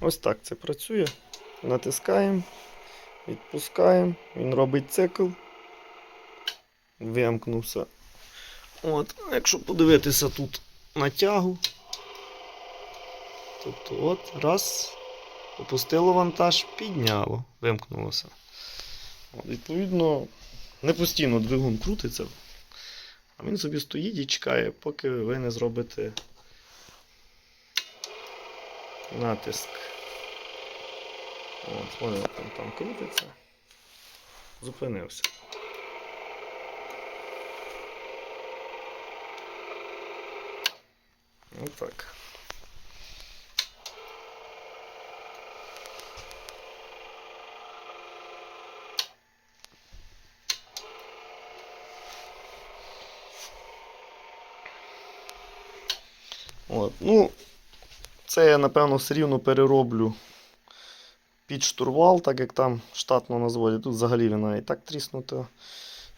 Ось так це працює. Натискаємо, відпускаємо, він робить цикл. Вимкнувся. От, якщо подивитися тут на тягу. Тобто от, раз, опустило вантаж, підняло, вимкнулося. От, відповідно, не постійно двигун крутиться, а він собі стоїть і чекає, поки ви не зробите натиск. От, воно там, там крутиться. Зупинився. Отак. От, ну, це я, напевно, все рівно перероблю під штурвал, так як там штатно на. Тут взагалі вона і так тріснута,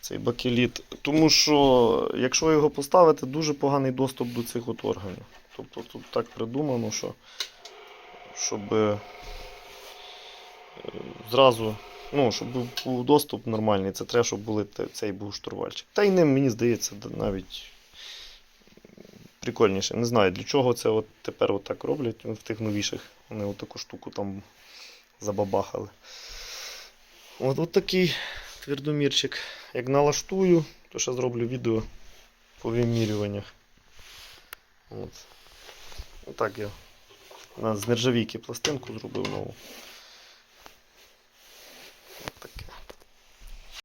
цей бакеліт. Тому що, якщо його поставити, дуже поганий доступ до цих от органів. Тобто тут так придумано, що щоб е, зразу, ну, щоб був доступ нормальний, це треба, щоб були, цей був штурвальчик. Та й ним, мені здається, навіть прикольніше. Не знаю, для чого це от тепер от роблять в тих новіших. Вони от таку штуку там забабахали. От, от такий твердомірчик. Як налаштую, то ще зроблю відео по вимірюваннях. От. Отак я на з нержавійки пластинку зробив нову.